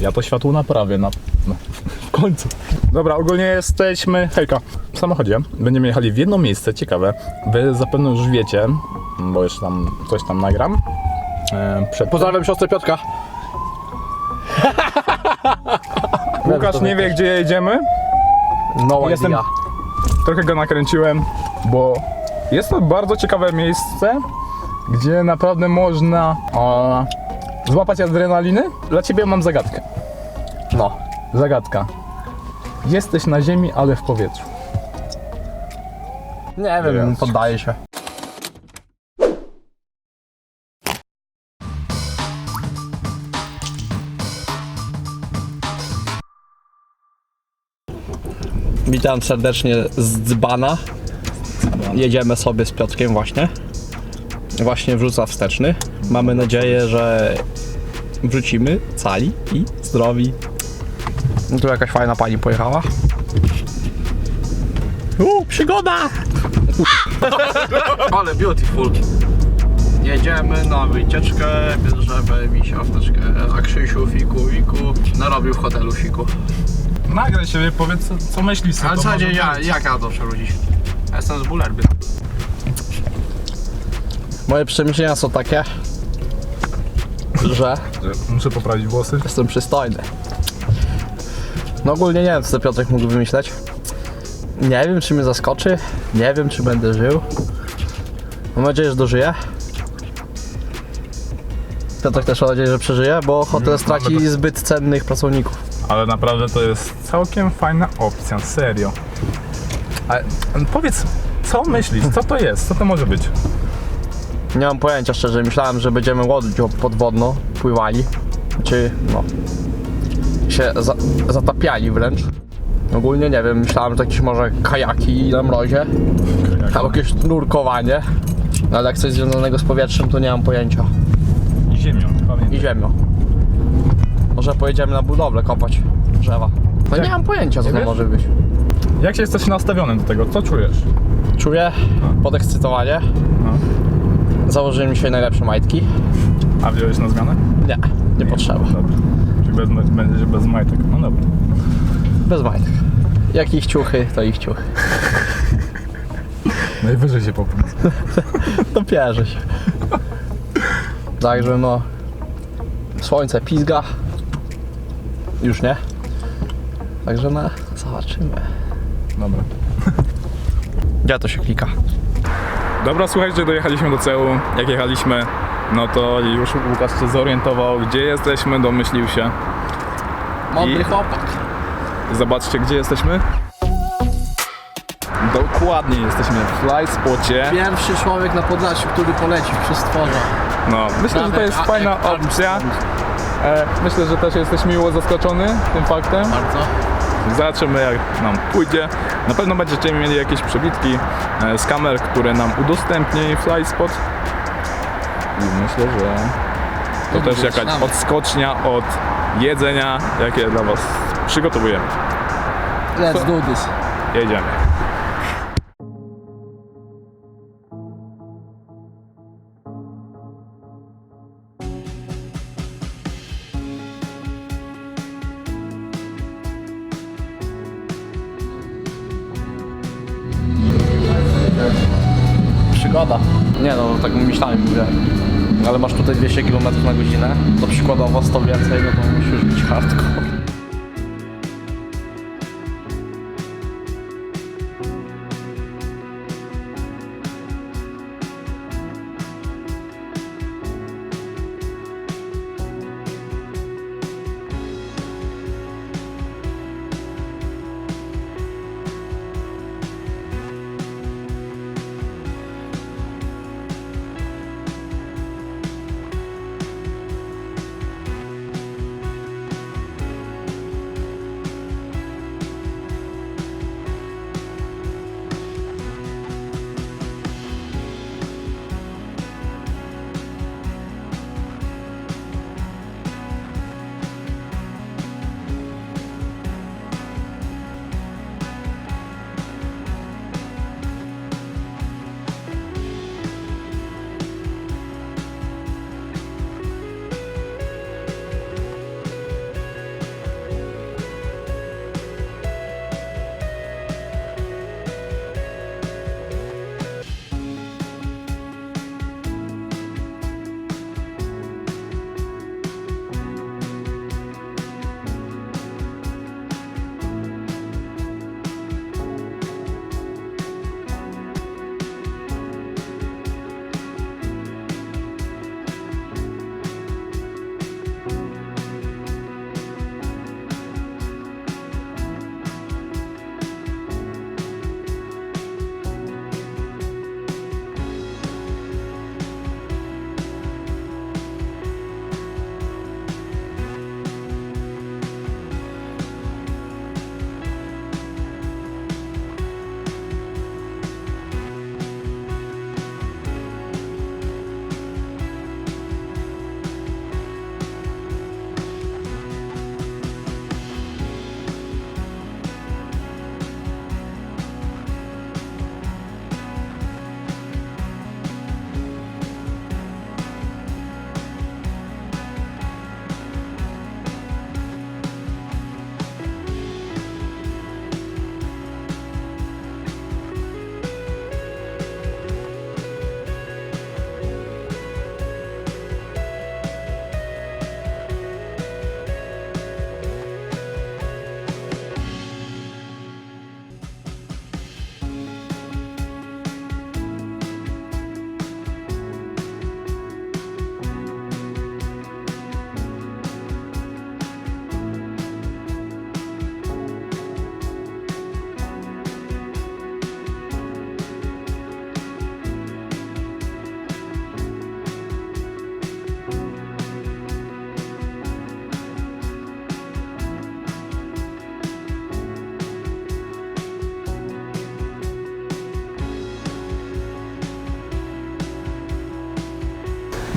Ja to światło naprawię na, w końcu. Dobra, ogólnie jesteśmy, hejka, w samochodzie. Będziemy jechali w jedno miejsce, ciekawe. Wy zapewne już wiecie, bo już tam coś tam nagram. E, przed Pozdrawiam siostrę Piotrka. Łukasz nie wie, gdzie jedziemy. No Jestem- idea. Trochę go nakręciłem, bo jest to bardzo ciekawe miejsce, gdzie naprawdę można o, złapać adrenaliny. Dla ciebie mam zagadkę. No. Zagadka. Jesteś na ziemi, ale w powietrzu. Nie wiem, Jest. poddaję się. Witam serdecznie z Dzbana. Jedziemy sobie z Piotrkiem właśnie. Właśnie wrzuca wsteczny. Mamy nadzieję, że wrócimy cali i zdrowi. No tu jakaś fajna pani pojechała. Uuu, przygoda! Ale beautiful. Jedziemy na wycieczkę, bierzemy misia wteczkę, a Krzysiu fiku, fiku, narobił w hotelu fiku. Nagraj się, powiedz co, co myślisz. co Ale zasadzie może ja, jak ja to przerodzić? Ja jestem z Bullerby. Moje przemyślenia są takie, że Że Muszę poprawić włosy. jestem przystojny. No ogólnie nie wiem, co ten Piotrek mógł wymyśleć. Nie wiem, czy mnie zaskoczy. Nie wiem, czy będę żył. Mam nadzieję, że dożyję. Piotrek też mam nadzieję, że przeżyje, bo hotel straci mamy zbyt cennych pracowników. Ale naprawdę to jest całkiem fajna opcja, serio. Ale powiedz, co myślisz? Co to jest? Co to może być? Nie mam pojęcia szczerze, myślałem, że będziemy łodzią podwodną pływali. Czy no się za, zatapiali wręcz. Ogólnie nie wiem, myślałem, że jakieś może kajaki na mrozie. Albo jakieś nurkowanie. No, Ale jak coś związanego z powietrzem, to nie mam pojęcia. I ziemią, pamiętaj. I ziemią. Może pojedziemy na budowlę kopać drzewa. No nie Jak- mam pojęcia, co nie to wiesz? może być. Jak się jesteś nastawiony do tego? Co czujesz? Czuję podekscytowanie. No. Założyłem dzisiaj najlepsze majtki. A wziąłeś na zmianę? Nie, nie potrzeba. Dobra. Czyli bez, będziesz bez majtek. No dobra. Bez majtek. Jak ich ciuchy, to ich ciuchy. Najwyżej się popnę. To pierze się. Także no. Słońce pizga. Już nie. Także no, zobaczymy. Dobra. Gdzie to się klika? Dobra, słuchajcie, dojechaliśmy do celu. Jak jechaliśmy, no to już Łukasz się zorientował, gdzie jesteśmy, domyślił się. Mądry I- chłopak. Zobaczcie, gdzie jesteśmy. Dokładnie jesteśmy w fly spocie. Pierwszy człowiek na Podlasiu, który poleci przez stworza. No, myślę, że to jest fajna opcja. E, myślę, że też jesteś miło zaskoczony tym faktem. Bardzo. Zobaczymy jak nam pójdzie. Na pewno będziecie mieli jakieś przebitki e, z kamer, które nam udostępni FlySpot. I myślę, że to też jakaś zaczynamy. odskocznia od jedzenia, jakie dla Was przygotowujemy. Let's do this. Jedziemy. Nie no, tak myślałem, mówię. Ale masz tutaj 200 km na godzinę, to przykładowo 100 więcej, no to musisz być hardcore.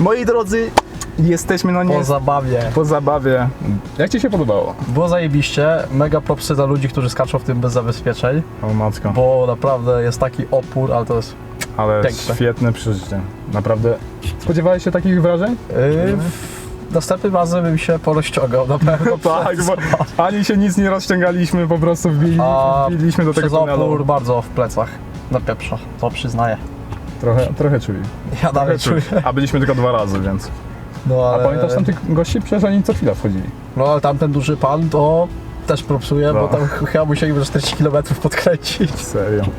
Moi drodzy, jesteśmy na nie Po zabawie. po zabawie. Jak ci się podobało? Było zajebiście, mega propsy dla ludzi, którzy skaczą w tym bez zabezpieczeń, O matko. bo naprawdę jest taki opór, ale to jest... Ale Piękne. świetne przeżycie. Naprawdę. Spodziewałeś się takich wrażeń? Yy, następnym razem bym się porozciągał na pewno. Tak, bo ani się nic nie rozciągaliśmy, po prostu wbili, A wbiliśmy do tego Przez tunelu. opór bardzo w plecach na pieprza, to przyznaję. Trochę, trochę czuli. Ja dalej czuję. A byliśmy tylko dwa razy, więc. No A ale, pamiętasz tam tych gości? Przecież oni co chwila wchodzili. no, ale tamten duży pan to też propsuje, No. bo tam ch- chyba musieliby 40 km podkręcić. Serio.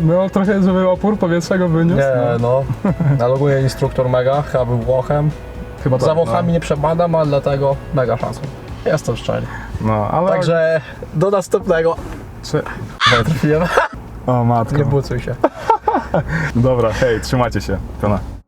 No trochę, żeby opór powietrza go wyniósł. Nie no. no, ale ogólnie instruktor mega, chyba był Włochem. Chyba tak, Za Włochami nie przebadam, ale dlatego mega szacun. Jestem szczery. No, no ale... Także do następnego. Czy... Trafiłem. O matko. Nie bucuj się. Dobra, hej, trzymajcie się. To na.